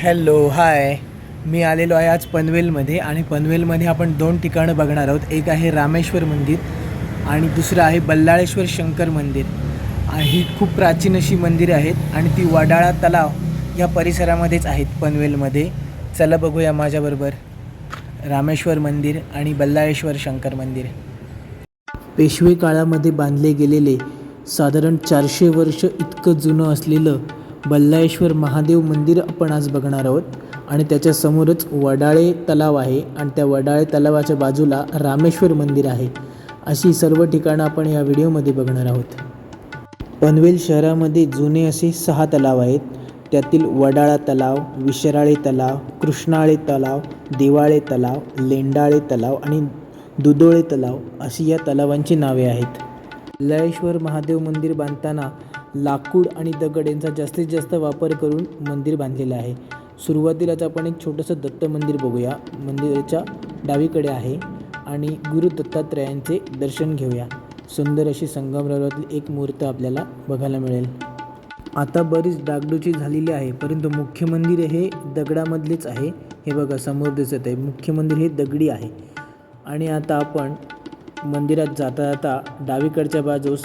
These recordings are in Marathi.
Hello hi. मी आलेलो आहे आज पनवेलमध्ये आणि पनवेलमध्ये आपण दोन ठिकाणं बघणार आहोत. एक आहे रामेश्वर मंदिर आणि दुसरं आहे बल्लाळेश्वर शंकर मंदिर. ही खूप प्राचीन अशी मंदिरं आहेत आणि ती वडाळा तलाव या परिसरामध्येच आहेत पनवेलमध्ये. चला बघूया माझ्याबरोबर रामेश्वर मंदिर आणि बल्लाळेश्वर शंकर मंदिर. पेशवे काळामध्ये बांधले गेलेले साधारण चारशे वर्ष इतकं जुनं असलेलं बल्लाळेश्वर महादेव मंदिर आपण आज बघणार आहोत. आणि त्याच्यासमोरच वडाळे तलाव आहे आणि त्या वडाळे तलावाच्या बाजूला रामेश्वर मंदिर आहे. अशी सर्व ठिकाणं आपण या व्हिडिओमध्ये बघणार आहोत. पनवेल शहरामध्ये जुने असे सहा तलाव आहेत. त्यातील वडाळा तलाव विशराळे तलाव कृष्णाळे तलाव दिवाळे तलाव लेंडाळे तलाव आणि दुदोळे तलाव अशी या तलावांची नावे आहेत. लळेश्वर महादेव मंदिर बांधताना लाकूड आणि दगड यांचा जास्तीत जास्त वापर करून मंदिर बांधलेलं आहे. सुरुवातीलाच आपण एक छोटंसं दत्त मंदिर बघूया. मंदिराच्या डावीकडे आहे आणि गुरु दत्तात्रयांचे दर्शन घेऊया. सुंदर अशी संगमरवरातली एक मूर्त आपल्याला बघायला मिळेल. आता बरीच डागडुची झालेली आहे परंतु मुख्य मंदिर हे दगडामधलेच आहे. हे बघा समोर दिसत आहे. मुख्य मंदिर हे दगडी आहे. आणि आता आपण मंदिरात जाता जाता डावीकडच्या बाजूस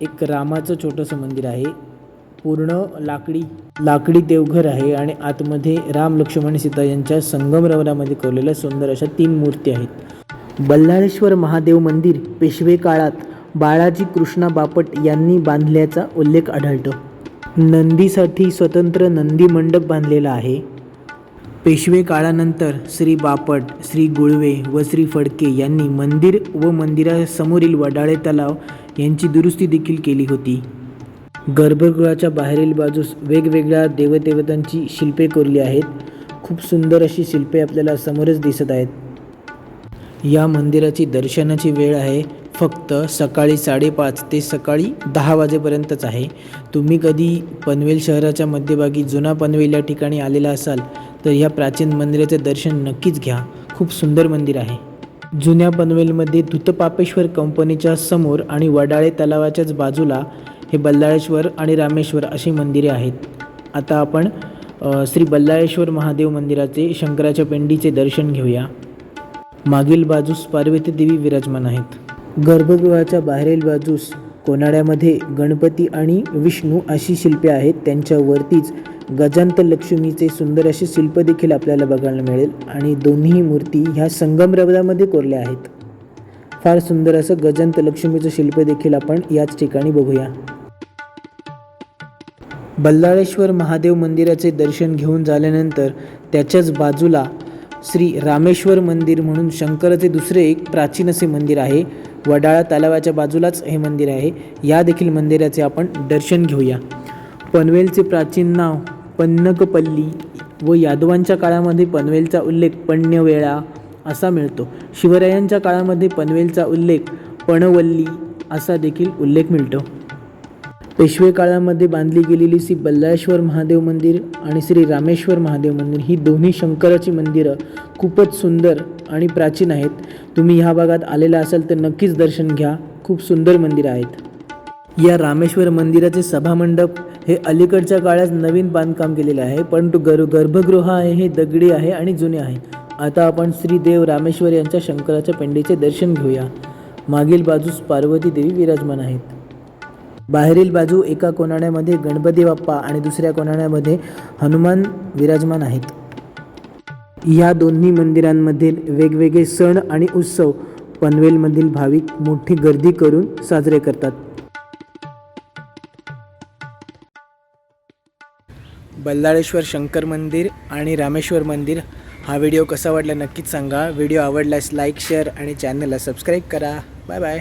एक रामाचं छोटंसं मंदिर आहे. पूर्ण लाकडी लाकडी देवघर आहे आणि आतमध्ये राम लक्ष्मण सीता यांच्या संगमरवरामध्ये कोरलेल्या सुंदर अशा तीन मूर्ती आहेत. बल्लाळेश्वर महादेव मंदिर पेशवे काळात बाळाजी कृष्णा बापट यांनी बांधल्याचा उल्लेख आढळतो. नंदीसाठी स्वतंत्र नंदी मंडप बांधलेला आहे. पेशवे काळानंतर श्री बापट श्री गुळवे व श्री फडके यांनी मंदिर व मंदिरासमोरील वडाळे तलाव यांची दुरुस्ती देखील केली होती. गर्भगृहाच्या बाहेरील बाजूस वेगवेगळ्या देवदेवतांची शिल्पे कोरली आहेत. खूप सुंदर अशी शिल्पे आपल्याला समोरच दिसत आहेत. या मंदिराची दर्शनाची वेळ आहे. फक्त सकाळी साडेपाच ते सकाळी दहा वाजेपर्यंतच आहे. तुम्ही कधी पनवेल शहराच्या मध्यभागी जुना पनवेल या ठिकाणी आलेला असाल तर ह्या प्राचीन मंदिराचे दर्शन नक्कीच घ्या. खूप सुंदर मंदिर आहे. जुन्या पनवेलमध्ये धुतपापेश्वर कंपनीच्या समोर आणि वडाळे तलावाच्याच बाजूला हे बल्लाळेश्वर आणि रामेश्वर अशी मंदिरे आहेत. आता आपण श्री बल्लाळेश्वर महादेव मंदिराचे शंकराच्या पिंडीचे दर्शन घेऊया. मागील बाजूस पार्वती देवी विराजमान आहेत. गर्भगृहाच्या बाहेरील बाजूस कोनाड्यामध्ये गणपती आणि विष्णू अशी शिल्पे आहेत त्यांच्यावरतीच गजांत लक्ष्मीचे सुंदर असे शिल्प देखील आपल्याला बघायला मिळेल. आणि दोन्ही मूर्ती ह्या संगमरवरामध्ये कोरल्या आहेत. फार सुंदर असं गजंत लक्ष्मीचं शिल्प देखील आपण याच ठिकाणी बघूया. बल्लाळेश्वर महादेव मंदिराचे दर्शन घेऊन झाल्यानंतर त्याच्याच बाजूला श्री रामेश्वर मंदिर म्हणून शंकराचे दुसरे एक प्राचीन असे मंदिर आहे. वडाळा तलावाच्या बाजूलाच हे मंदिर आहे. या देखील मंदिराचे आपण दर्शन घेऊया. पनवेलचे प्राचीन नाव पन्नकपल्ली व यादवांच्या काळामध्ये पनवेलचा उल्लेख पण्यवेळा असा मिळतो. शिवरायांच्या काळामध्ये पनवेलचा उल्लेख पणवल्ली असा देखील उल्लेख मिळतो. पेशवे काळामध्ये बांधली गेलेली श्री बल्लाळेश्वर महादेव मंदिर आणि श्री रामेश्वर महादेव मंदिर ही दोन्ही शंकराची मंदिरं खूपच सुंदर आणि प्राचीन आहेत. तुम्ही ह्या भागात आलेला असाल तर नक्कीच दर्शन घ्या. खूप सुंदर मंदिरं आहेत. या रामेश्वर मंदिराचे सभामंडप हे अलीकडच्या काळात नवीन बांधकाम केलेलं आहे परंतु गर गर्भगृह आहे हे दगडी आहे आणि जुने आहे. आता आपण श्रीदेव रामेश्वर यांच्या शंकराच्या पेंडीचे दर्शन घेऊया. मागील बाजूस पार्वती देवी विराजमान आहेत. बाहेरील बाजू एका कोनाड्यामध्ये गणपती बाप्पा आणि दुसऱ्या कोनाड्यामध्ये हनुमान विराजमान आहेत. या दोन्ही मंदिरांमधील वेगवेगळे सण आणि उत्सव पनवेलमधील भाविक मोठी गर्दी करून साजरे करतात. बल्लाळेश्वर शंकर मंदिर आणि रामेश्वर मंदिर. हा व्हिडिओ कसा वाटला नक्कीच सांगा. व्हिडिओ आवडल्यास लाईक शेअर आणि चॅनलला सबस्क्राईब करा. Bye bye